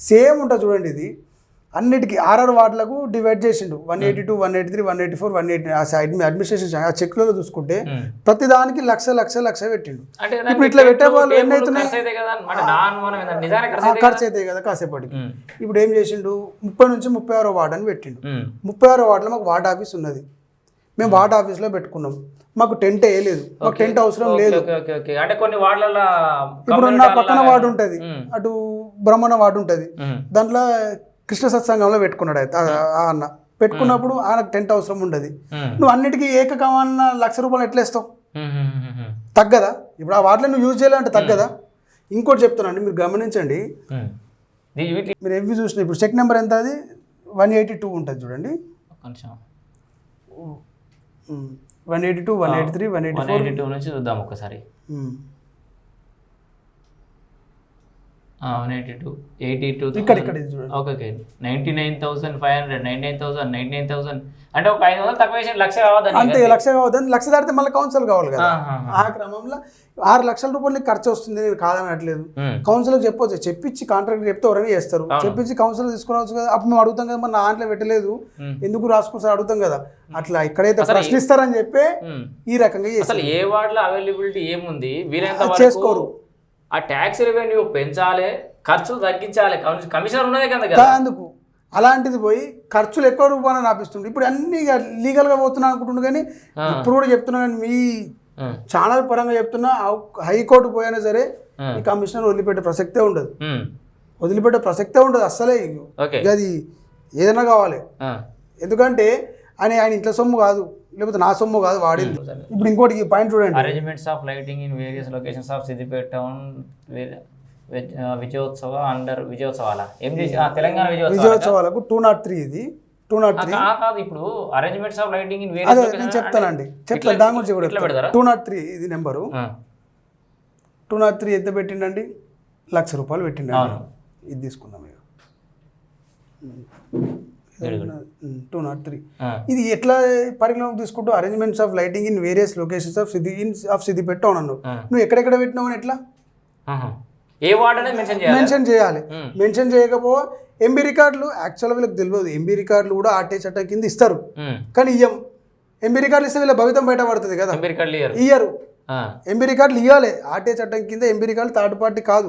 Same ఉంటుంది చూడండి ఇది అన్నిటికీ ఆర్ఆర్ వార్డులకు డివైడ్ చేసిండు one eighty two one eighty three one eighty four one eighty ఆ సైడ్ అడ్మినిస్ట్రేషన్ ఆ చెక్లలో చూసుకుంటే ఉమ్. ప్రతి దానికి లక్ష లక్ష లక్ష పెట్టిండు ఇప్పుడు ఇట్లా పెట్టే వాళ్ళు ఎన్ని అవుతున్నాయి? ఖర్చు అవుతాయి కదా కాసేపటికి ఉమ్. ఇప్పుడు ఏం చేసిండు ముప్పై నుంచి ముప్పై ఆరో వార్డు అని పెట్టిండు ఉమ్. ముప్పై ఆరో వార్డులో మాకు వార్డ్ ఆఫీస్ ఉన్నది మేము వార్డ్ ఆఫీస్లో పెట్టుకున్నాం. మాకు టెంట్ వేయలేదు మాకు టెంట్ అవసరం లేదు. అంటే కొన్ని ఇప్పుడు నా పక్కన వార్డు ఉంటుంది. అటు బ్రహ్మణ వార్డు ఉంటుంది. దాంట్లో కృష్ణ సత్సంగంలో పెట్టుకున్నాడు అయితే అన్న. పెట్టుకున్నప్పుడు ఆయనకు టెంట్ అవసరం ఉండదు. నువ్వు అన్నిటికీ ఏకకామన్న లక్ష రూపాయలు ఎట్లా ఇస్తావు. తగ్గదా? ఇప్పుడు ఆ వాటిలో నువ్వు యూజ్ చేయాలంటే తగ్గదా? ఇంకోటి చెప్తున్నానండి మీరు గమనించండి. మీరు ఎవ్వి చూసిన ఇప్పుడు చెక్ నెంబర్ ఎంత అది? వన్ ఎయిటీ టూ ఉంటుంది చూడండి. One eighty two one eighty three one eighty one eighty two నుంచి చూద్దాం ఒకసారి. ఎయిటీ టూ ఎయిటీ టూ ఇక్కడ ఇక్కడ okay okay ninety nine thousand five hundred nine nine thousand nine nine thousand అంటే ఒక ఐదు వందలు తక్కువ వేసి లక్ష కావద్దని అంతే లక్ష కావద్దని లక్ష దాటితే మళ్ళీ కౌన్సిల్ కావాలి కదా. ఆ క్రమంలో ఆరు లక్షల రూపాయలు ఖర్చు వస్తుంది నేను కాదనట్లేదు ఉమ్. కౌన్సిల్కి చెప్పొచ్చు చెప్పించి కాంట్రాక్ట్ చెప్తే ఎవరైనా చేస్తారు. చెప్పించి కౌన్సిల్ తీసుకురావచ్చు కదా. అప్పుడు మేము అడుగుతాం కదా మరి నా దాంట్లో పెట్టలేదు. ఉమ్. ఎందుకు రాసుకుని సార్ అడుగుతాం కదా. అట్లా ఇక్కడైతే ప్రశ్నిస్తారని చెప్పే ఉమ్. ఈ రకంగా చేస్తారు. అసలు ఏ వార్డులో అవైలబిలిటీ ఏముంది? వీలైనంత చేసుకోరు. ఆ ట్యాక్స్ రెవెన్యూ పెంచాలి ఖర్చులు తగ్గించాలి. కమిషన్- కమిషనర్ ఉన్నదే కదా అందుకు అలాంటిది పోయి ఖర్చులు ఎక్కువ రూపాయలు నాపిస్తుండే. ఇప్పుడు అన్ని లీగల్గా పోతున్నా అనుకుంటుండే కానీ ఇప్పుడు కూడా చెప్తున్నా కానీ మీ. ఛానల్ పరంగా చెప్తున్నా హైకోర్టు పోయినా సరే. ఈ కమిషనర్ వదిలిపెట్టే ప్రసక్తే ఉండదు. వదిలిపెట్టే ప్రసక్తే ఉండదు అస్సలే. అది ఏదైనా కావాలి. ఎందుకంటే ఆయన ఆయన ఇంట్లో సొమ్ము కాదు లేకపోతే నా సొమ్ము కాదు వాడింది. ఇప్పుడు ఇంకోటి పాయింట్ చూడండి. Arrangements of lighting in various locations of Siddipet town విజయోత్సవ అండర్ విజయోత్సవాల ఏం చేసి తెలంగాణ విజయోత్సవ విజయోత్సవాలకు టూ నాట్ త్రీ ఇది. టూ నాట్ త్రీ కాదు ఇప్పుడు arrangements of lighting in various నేను చెప్తానండి. చెప్తాను దాని గురించి కూడా టూ నాట్ త్రీ ఇది నెంబరు. టూ నాట్ త్రీ ఎంత పెట్టిండండి? లక్ష రూపాయలు పెట్టిండండి. ఇది తీసుకుందాం ఇక. గుడ్ టూ నాట్ త్రీ ఇది ఎట్లా పరిగణలోకి తీసుకుంటూ arrangements of lighting in various locations of Siddhi in of సిద్ధి పెట్టావు నన్ను నువ్వు ఎక్కడెక్కడ పెట్టినావు అని ఎట్లా? ఏ వార్డ్ అనేది మెన్షన్ చేయాలి? మెన్షన్ చేయాలి. Hmm. మెన్షన్ చేయకపో ఎంబీ రికార్డులు యాక్చువల్గా వీళ్ళకి తెలియదు. ఎంబీ రికార్డులు కూడా ఆర్టీ చట్టం కింద ఇస్తారు. ఉమ్. కానీ ఇయ్యం. ఎంబీ రికార్డులు ఇస్తే వీళ్ళ భవితం బయట పడుతుంది కదా. ఇయ్యరు. ఎంబీ రికార్డులు ఇవ్వాలి ఆర్టీ చట్టం కింద ఎంబీ రికార్డులు థర్డ్ పార్టీ కాదు.